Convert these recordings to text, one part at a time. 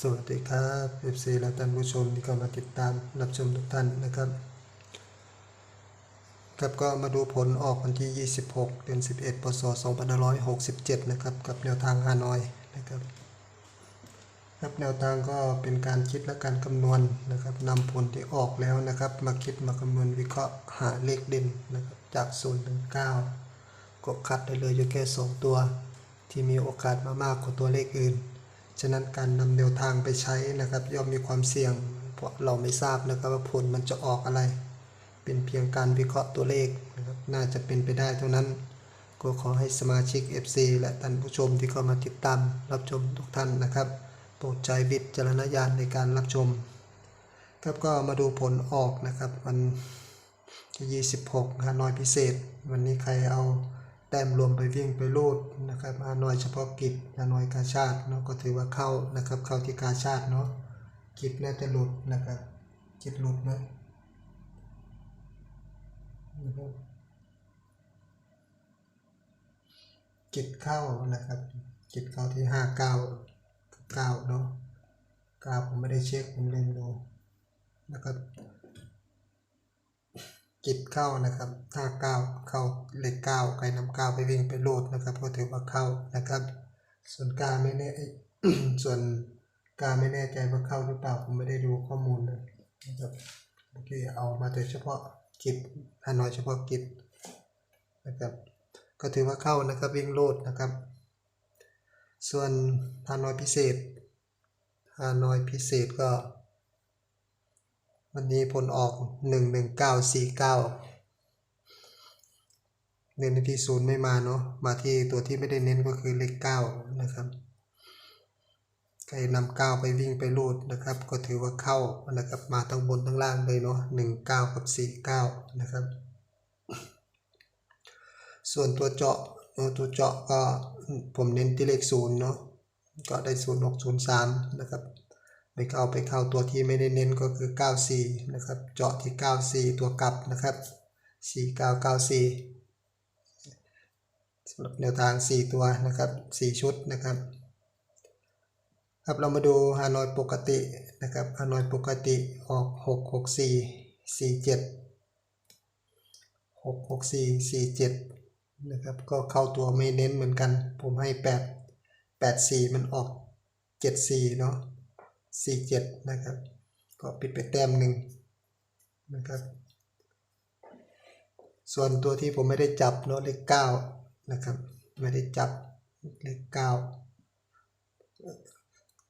สวัสดีครับ FC และท่านผู้ชมที่เข้ามาติดตามรับชมทุกท่านนะครับ ครับก็มาดูผลออกวันที่ 26 เดือน 11 พศ 2567 นะครับกับแนวทางฮานอยนะครับครับแนวทางก็เป็นการคิดและการคำนวณนะครับนำผลที่ออกแล้วนะครับ มาคิดมาคำนวณวิเคราะห์หาเลขเด่นนะครับจาก0ถึง9ก็คัดได้เลยอยู่แค่ 2 ตัว ที่มีโอกาสมามากกว่าตัวเลขอื่น ฉะนั้นการนำแนวทางไปใช้นะครับย่อมมีความเสี่ยง เพราะเราไม่ทราบนะครับว่าผลมันจะออกอะไร เป็นเพียงการวิเคราะห์ตัวเลขนะครับน่าจะเป็นไปได้เท่านั้น ก็ขอให้สมาชิก FC และท่านผู้ชมที่เข้ามาติดตามรับชมทุกท่านนะครับ โปรดใจวิจารณญาณในการรับชม ครับก็มาดูผลออกนะครับวันที่26ฮานอยพิเศษ วันนี้ใครเอา แต้มรวมไปวิ่งไปรูดนะครับฮานอยเฉพาะกิจฮานอยกาชาติเนาะก็ถือว่าเข้านะครับเข้าที่กาชาติเนาะกิจน่าจะหลุดนะครับกิจหลุดนะครับกิจเข้านะครับกิจเข้าที่ห้าเก้าเก้าเนาะเก้าผมไม่ได้เช็คผมเล่นดูนะครับ กิจเข้านะครับ ถ้าก้าวเข้าเลขเก้าใครนำก้าวไปวิ่งไปโลดนะครับ ก็ถือว่าเข้านะครับ ส่วนกาไม่แน่ส่วนกาไม่แน่ใจว่าเข้าหรือเปล่าผมไม่ได้ดูข้อมูลนะครับโอเคเอามาโดยเฉพาะกิจฮานอยเฉพาะกิจนะครับก็ถือว่าเข้านะครับวิ่งโลดนะครับ ส่วนฮานอยพิเศษฮานอยพิเศษก็ วันนี้ผลออกหนึ่งหนึ่งเก้าสี่เก้าเน้นที่ศูนย์ไม่มาเนาะ มาที่ตัวที่ไม่ได้เน้นก็คือเลขเก้านะครับใครนำเก้าไปวิ่งไปรูดนะครับ ก็ถือว่าเข้านะครับ มาทั้งบนทั้งล่างเลยเนาะหนึ่งเก้ากับสี่เก้านะครับ ส่วนตัวเจาะเนาะตัวเจาะก็ผมเน้นที่เลขศูนย์เนาะ ก็ได้ศูนย์หกศูนย์สามนะครับ ไปเข้าไปเข้าตัวที่ไม่ได้เน้นก็คือ 94 นะครับ เจาะที่ 94 ตัวกลับนะครับ 4994สำหรับแนวทาง 4 ตัวนะครับ 4 ชุดนะครับ ครับเรามาดูฮานอยปกตินะครับฮานอยปกติออก 664 47 664 47 นะครับ ก็เข้าตัวไม่เน้นเหมือนกัน ผมให้ 8 84 มันออก 74 เนาะ 47 นะครับ ก็ปิดไปแต้มหนึ่งนะครับ ส่วนตัวที่ผมไม่ได้จับเนาะเลข9นะครับ ไม่ได้จับเลข9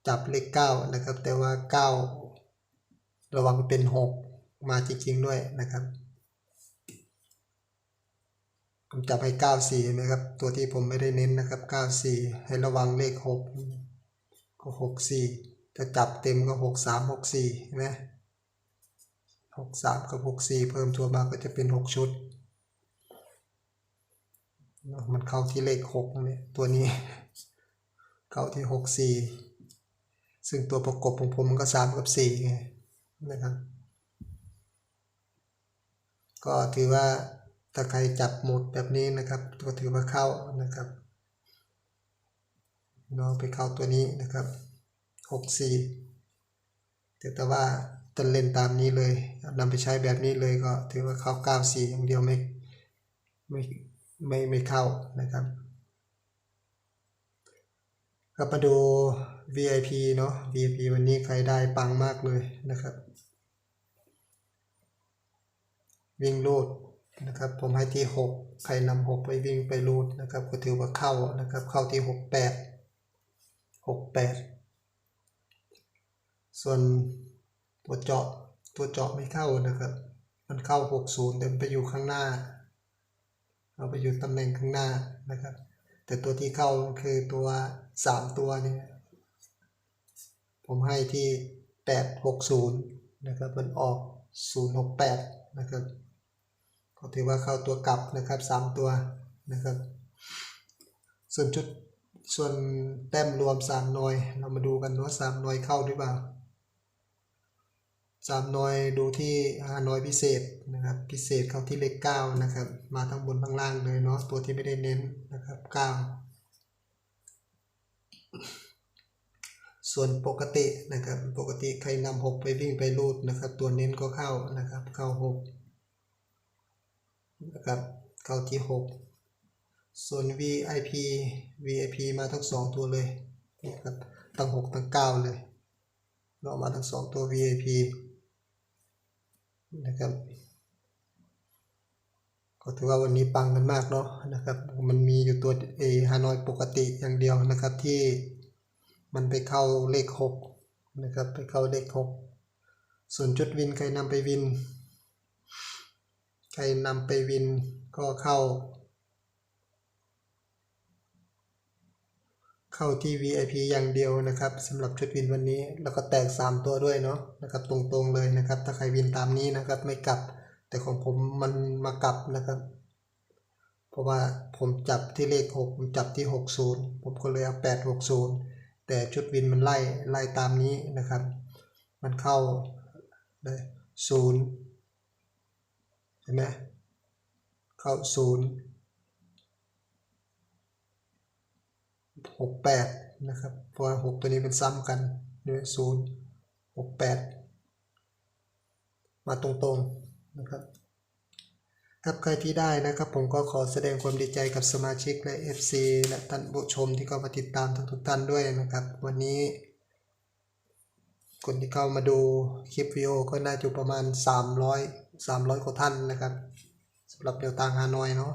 จับเลข9นะครับ แต่ว่า 9 ระวังเป็น 6 มาจริงๆด้วยนะครับผมจับให้ 94 เห็นไหมครับ ตัวที่ผมไม่ได้เน้นนะครับ 94 ให้ระวังเลข 6 ก็ 64 จะจับเต็มก็หกสามหกสี่ใช่ไหมหกสามกับหกสี่เพิ่มตัวมาก็จะเป็นหกชุด มันเข้าที่เลขหกเนี่ยตัวนี้ เข้าที่หกสี่ซึ่งตัวประกบของผมมันก็สามกับสี่ไงนะครับ ก็ถือว่าถ้าใครจับหมดแบบนี้นะครับก็ถือว่าเข้านะครับลองไปเข้าตัวนี้นะครับ หกสี่แต่แต่ว่าต้นเล่นตามนี้เลยนำไปใช้แบบนี้เลยก็ถือว่าเข้าเก้าสี่อย่างเดียวไม่ไม่ไม่ไม่เข้านะครับก็มาดู VIP เนาะ VIP วันนี้ใครได้ปังมากเลยนะครับ วิ่งลูดนะครับ ผมให้ที่หกใครนำหกไปวิ่งไปลูดนะครับ ก็ถือว่าเข้านะครับ เข้าที่หกแปดหกแปด ส่วนตัวเจาะตัวเจาะไม่เข้านะครับ มันเข้า 60แต่มันไปอยู่ข้างหน้าเอาไปอยู่ตำแหน่งข้างหน้านะครับ แต่ตัวที่เข้าคือตัว 3 ตัวนี่ผมให้ที่ 860 นะครับ มันออก 068 นะครับก็ถือว่าเข้าตัวกลับนะครับ 3 ตัวนะครับ ส่วนชุดส่วนแต้มรวม 3 หน่วย เรามาดูกันว่า3หน่วยเข้าหรือเปล่า สามหน่วยดูที่ฮานอยพิเศษนะครับ พิเศษเข้าที่เลขเก้านะครับ มาทั้งบนทั้งล่างเลยเนาะตัวที่ไม่ได้เน้นนะครับเก้าส่วนปกตินะครับ ปกติใครนำหกไปวิ่งไปรูดนะครับ ตัวเน้นก็เข้านะครับ เข้าหกนะครับ เข้าที่หกส่วน VIP VIP มาทั้งสองตัวเลยนะครับตั้งหกตั้งเก้าเลยเรามาทั้งสองตัว VIP นะครับ ก็ถือว่าวันนี้ปังกันมากเนาะนะครับ มันมีอยู่ตัวเอฮานอยปกติอย่างเดียวนะครับที่มันไปเข้าเลขหกนะครับ ไปเข้าเลขหกส่วนจุดวินใครนำไปวิน ใครนำไปวินก็เข้า เข้าที่ VIP อย่างเดียวนะครับสำหรับชุดวินวันนี้ แล้วก็แตก 3 ตัวด้วยเนาะนะครับตรงๆเลยนะครับ ถ้าใครวินตามนี้นะครับไม่กลับ แต่ของผมมันมากลับนะครับ เพราะว่าผมจับที่เลข 6 ผมจับที่ 60 ผมก็เลยเอา8 60 แต่ชุดวินมันไล่ไล่ตามนี้นะครับ มันเข้าเลยศูนย์เห็นไหมเข้าศูนย์ หกแปดนะครับ เพราะว่าหกตัวนี้เป็นซ้ำกันด้วยศูนย์หกแปดมาตรงๆนะครับครับใครที่ได้นะครับผมก็ขอแสดงความดีใจกับสมาชิกและ FC และท่านผู้ชมที่เข้ามาติดตามทุกท่านด้วยนะครับ วันนี้ คนที่เข้ามาดูคลิปวิดีโอก็น่าจะประมาณ 300 300กว่าท่านนะครับสำหรับแนวทางฮานอยเนาะ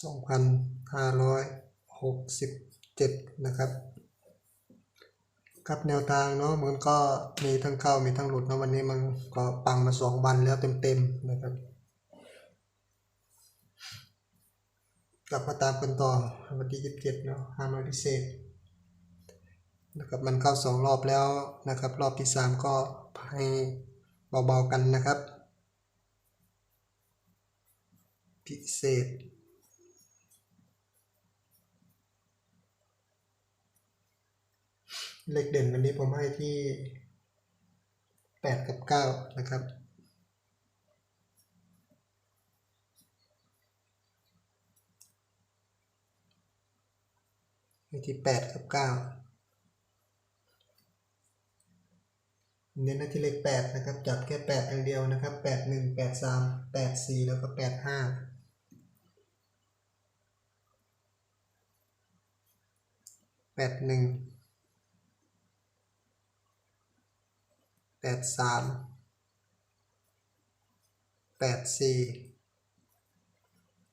2567 นะครับครับแนวทางเนาะมันก็มีทั้งเข้ามีทั้งหลุดเนาะวันนี้มันก็ปังมาสองวันแล้วเต็มๆนะครับ กลับมาตามกันต่อวันที่27เนาะฮานอยพิเศษนะครับมันเข้าสองรอบแล้วนะครับ รอบที่สามก็ให้เบาๆกันนะครับ พิเศษ เลขเด่นวันนี้ผมให้ที่ 8 กับ 9 นะครับ ให้ที่ 8 กับ 9 เน้นหน้าที่เลข 8 นะครับ จับแค่ 8 อย่างเดียวนะครับ 8 1 8 3 8 4 แล้วก็ 8 5 8 1 แปดสามแปดสี่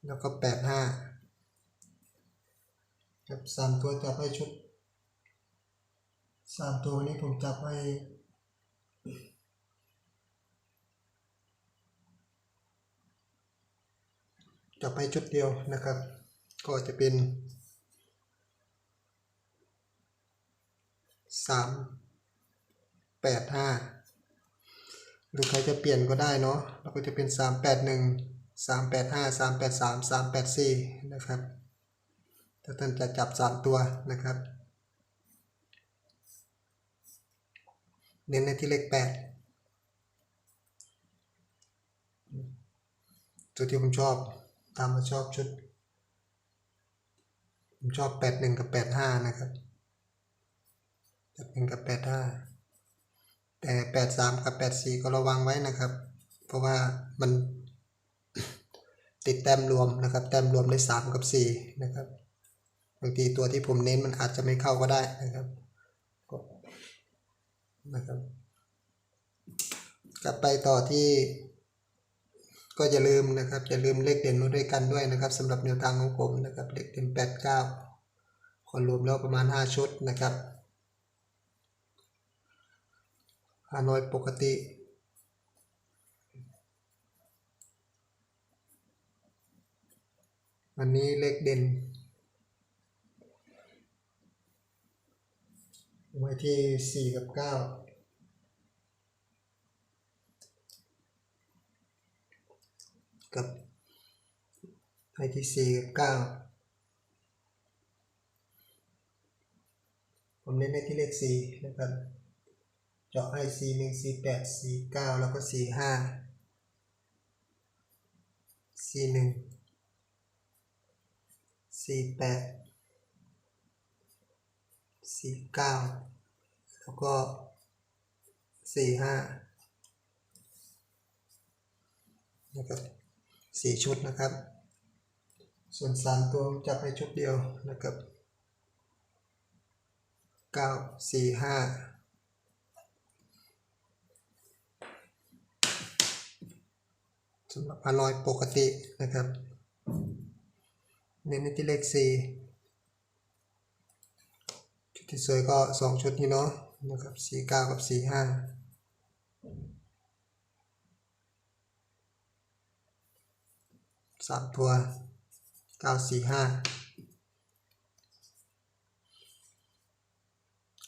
แล้วก็แปดห้าครับสามตัวจับให้ชุดสามตัวนี้ผมจับให้จับให้ชุดเดียวนะครับ ก็จะเป็นสามแปดห้า หรือใครจะเปลี่ยนก็ได้เนาะแล้วก็จะเป็นสามแปดหนึ่งสามแปดห้าสามแปดสามสามแปดสี่นะครับถ้าท่านจะจับสามตัวนะครับ เน้นในที่เลขแปดตัวที่ผมชอบ ตามมาชอบชุด ผมชอบแปดหนึ่งกับแปดห้านะครับแปดหนึ่งกับแปดห้า แต่แปดสามกับแปดสี่ก็ระวังไว้นะครับ เพราะว่ามันติดแต้มรวมนะครับ แต้มรวมได้สามกับสี่นะครับบางทีตัวที่ผมเน้นมันอาจจะไม่เข้าก็ได้นะครับก็นะครับ กลับไปต่อที่ก็อย่าลืมนะครับอย่าลืมเลขเด่นมาด้วยกันด้วยนะครับสำหรับแนวทางของผมนะครับเลขเด่นแปดเก้าคนรวมแล้วประมาณห้าชุดนะครับ ฮานอยปกติวันนี้เลขเด่น ไว้ที่สี่กับเก้ากับไว้ที่สี่กับเก้าผมเน้นในที่เลขสี่นะครับ จาะให้ C 1 C 8 C 9แล้วก็ C 5 C 1 C 8 C 9แล้วก็ C 5นะครับ4ชุดนะครับ ส่วน 3 ตัวจับให้ชุดเดียวนะครับ9 4 5ำหรับฮานอยปกตินะครับ เน้นที่เลขสี่ชุดที่สวยก็สองชุดนี้เนาะนะครับสี่เก้ากับสี่ห้าสามตัวเก้าสี่ห้า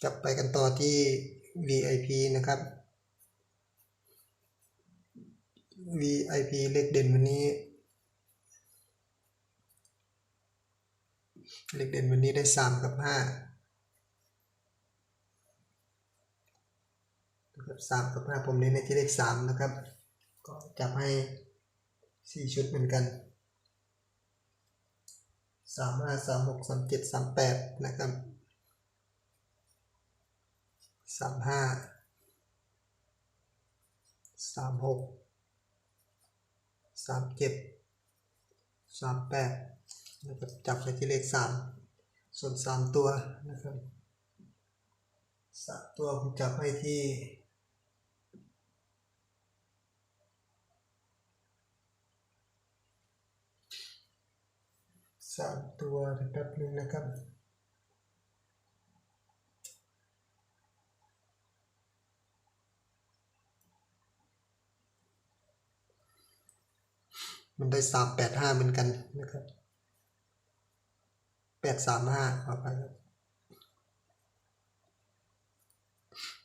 กลับไปกันต่อที่ VIP นะครับ VIP เลขเด่นวันนี้ เลขเด่นวันนี้ได้สามกับห้านะครับสามกับห้าผมเน้นในที่เลขสามนะครับ ก็จับให้สี่ชุดเหมือนกันสามห้าสามหกสามเจ็ดสามแปดนะครับสามห้า สามเจ็ดสามแปดนะครับจับไปที่เลขสามส่วนสามตัวนะครับสามตัวผมจับให้ที่สามตัวแป๊บนึงนะครับ มันได้สามแปดห้าเหมือนกันนะครับแปดสามห้าเอาไปครับ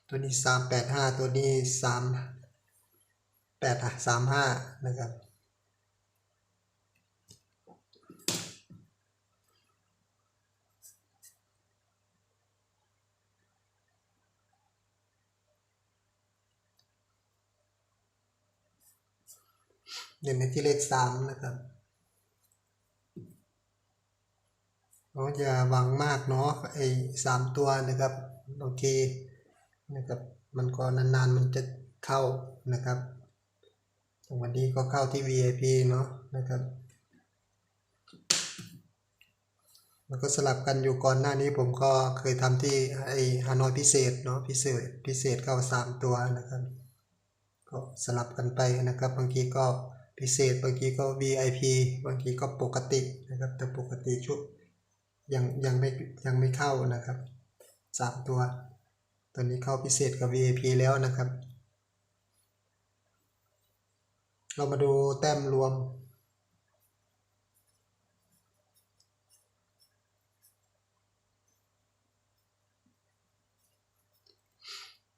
ตัวนี้สามแปดห้าตัวนี้สามแปดสามห้านะครับ เด่นในที่เลขสามนะครับเราอย่าหวังมากเนาะไอ้สามตัวนะครับบางทีนะครับมันก็นานๆมันจะเข้านะครับวันนี้ก็เข้าที่ VIP เนาะนะครับมันก็สลับกันอยู่ก่อนหน้านี้ผมก็เคยทำที่ไอ้ฮานอยพิเศษเนาะพิเศษพิเศษเข้าสามตัวนะครับ ก็สลับกันไปนะครับบางทีก็ พิเศษบางทีก็ VIP บางทีก็ปกตินะครับ แต่ปกติชุดยังยังไม่ยังไม่เข้านะครับสามตัวตอนนี้เข้าพิเศษกับ VIP แล้วนะครับ เรามาดูแต้มรวม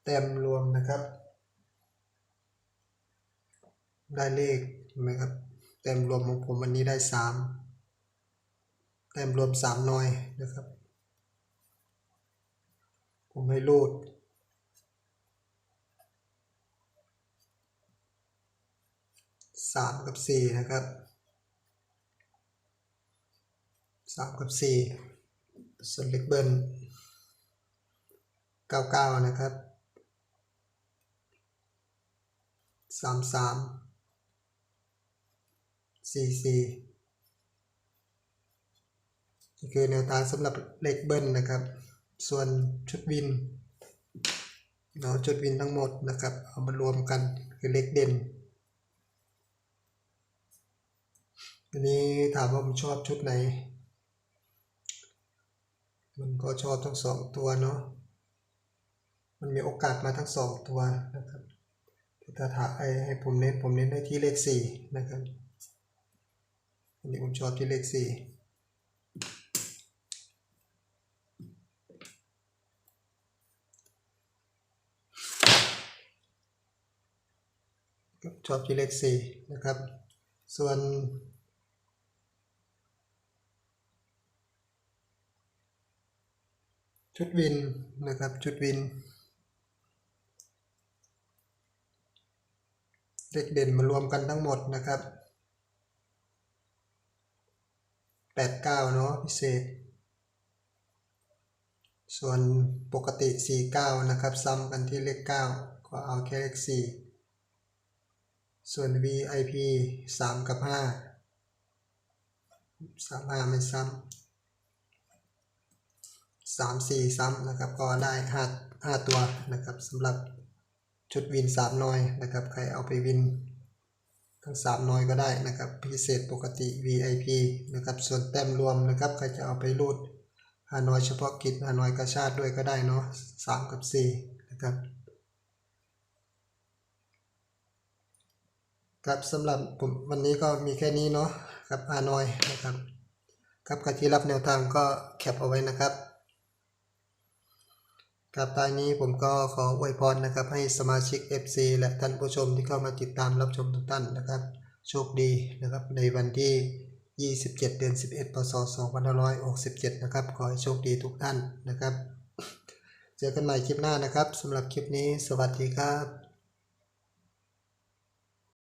แต้มรวมนะครับ ได้เลข ไหมครับแต้มรวมของผมวันนี้ได้สามแต้มรวมสามหน่อยนะครับ ผมให้รูดสามกับสี่นะครับสามกับสี่ส่วนเล็กเบิ้ลเก้าเก้านะครับสามสาม สี่สี่นี่คือแนวทางสำหรับเลขเบิ้ลนะครับ ส่วนชุดวินเราชุดวินทั้งหมดนะครับ เอามารวมกันคือเลขเด่นอันนี้ถามว่าผมชอบชุดไหน มันก็ชอบทั้งสองตัวเนาะ มันมีโอกาสมาทั้งสองตัวนะครับ ถ้าถามให้ให้ผมเน้นผมเน้นได้ที่เลขสี่นะครับ อันนี้ผมชอบที่เลขสี่ชอบที่เลขสี่นะครับ ส่วนชุดวินนะครับชุดวิน เลขเด่นมารวมกันทั้งหมดนะครับ แปดเก้าเนาะพิเศษ ส่วนปกติ49นะครับ ซ้ำกันที่เลข9ก็เอาแค่เลข4ส่วน VIP 3กับ5 3 5ไม่ซ้ำ3 4ซ้ำนะครับ ก็ได้5 5ตัวนะครับสำหรับชุดวิน3น้อยนะครับ ใครเอาไปวิน ทั้ง3น้อยก็ได้นะครับ พิเศษปกติ VIP นะครับส่วนแต้มรวมนะครับใครจะเอาไปรูดฮานอยเฉพาะกิจฮานอยกระชาติด้วยก็ได้เนาะสามกับสี่นะครับครับสำหรับผมวันนี้ก็มีแค่นี้เนาะครับฮานอยนะครับ ครับใครที่รับแนวทางก็แคปเอาไว้นะครับ ครับตอนนี้ผมก็ขออวยพรนะครับให้สมาชิก FC และท่านผู้ชมที่เข้ามาติดตามรับชมทุกท่านนะครับ โชคดีนะครับในวันที่ 27 เดือน 11 พศ 2567 นะครับ ขอให้โชคดีทุกท่านนะครับ เจอกันใหม่คลิปหน้านะครับสำหรับคลิปนี้สวัสดีครับ